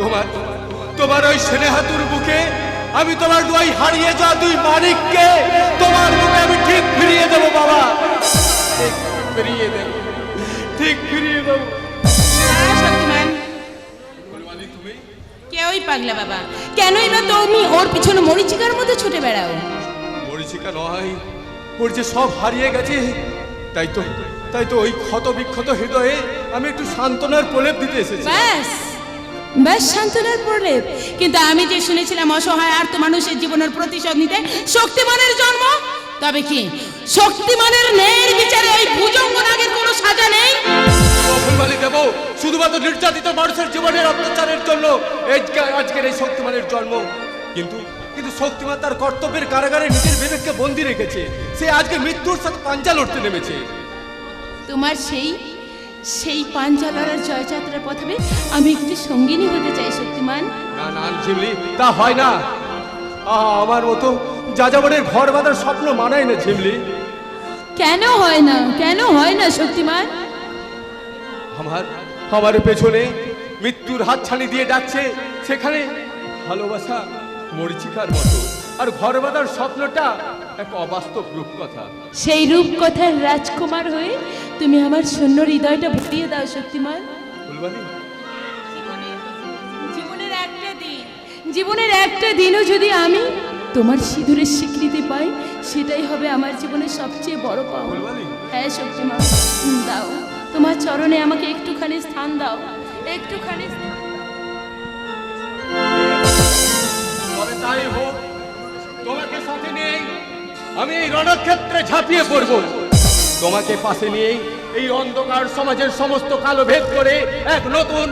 তোমার তোমার ওই স্নেহাতুর বুকে আমি তোমার দুই হারিয়ে যাওয়া দুই মানিককে তোমার বুকে আমি ঠিক ফিরিয়ে দেবো বাবা। ঠিক ফিরিয়ে দেবো। ঠিক ফিরিয়ে দেবো। শক্তিমান কেউই পাগলা বাবা। কেনই বা তুমি ওর পিছনে মরিচিকার মধ্যে ছুটে বেড়াও? মরিচিকা নয় ওর যে সব হারিয়ে গেছে তাই তো তাই তো ওই ক্ষত বিক্ষত হৃদয়ে আমি একটু সান্ত্বনার প্রলেপ দিতে এসেছি। ব্যাস। ব্যাস শান্তনার প্রলেপ। কিন্তু আমি যে শুনেছিলাম অসহায় আর্ত মানুষের জীবনের প্রতিশোধ নিতে শক্তিমানের জন্ম? তবে কি? শক্তিমানের ন্যায়ের বিচারে ওই ভুজঙ্গ নাগের কোনো সাজা নেই? ফুলবালি দেব? শুধুমাত্র নির্যাতিত মানুষের জীবনের অত্যাচারের জন্য আজকের এই শক্তিমানের জন্ম। কিন্তু কিন্তু শক্তিমান তার কর্তব্যের কারাগারে নিজের বিবেককে বন্দি রেখেছে। সে আজকে মৃত্যুর সাথে পাঞ্জা লড়তে নেমেছে। তোমার সেই সেই পাঞ্জা লড়ার জয়যাত্রার পথে আমি একটু সঙ্গিনী হতে চাই শক্তিমান। না না ঝিমলি তা হয় না। আমার মতো যাযাবরের ঘর বাঁধার স্বপ্ন মানায় না ঝিমলি কেন হয় না? কেন হয় না শক্তিমান? আমার আমার পেছনে মৃত্যুর হাতছানি দিয়ে ডাকছে সেখানে ভালোবাসা মরিচিকার মতো। আর ঘর বাঁধার স্বপ্নটা এক অবাস্তব রূপকথা। সেই রূপকথার রাজকুমার হয়ে তুমি আমার শূন্য হৃদয়টা ভরিয়ে দাও শক্তিমান। ফুলবালি জীবনের একটা দিন। জীবনের একটা দিনও যদি আমি তোমার সিঁদুরের স্বীকৃতি পাই সেটাই হবে আমার জীবনের সবচেয়ে বড় পাওয়া হ্যাঁ শক্তিমান। দাও তোমার চরণে আমাকে একটুখানি স্থান দাও। একটুখানি তাই হোক তোমাকে আমি এই রণক্ষেত্রে ঝাঁপিয়ে পড়ব। তোমাকে পাশে নিয়ে এই অন্ধকার সমাজের সমস্ত কালো ভেদ করে এক নতুন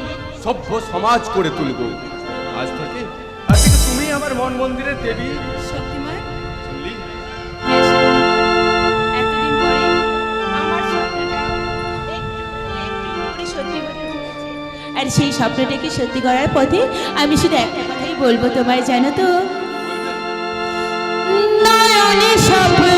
সভ্য সমাজ করে তুলব। আজ থেকে আজ থেকে তুমি আমার মন মন্দিরের দেবী। আর সেই স্বপ্নটাকে সত্যি করার পথে আমি শুধু একটা কথাই বলব তোমায় জানো তো? নয়নে স্বপ্ন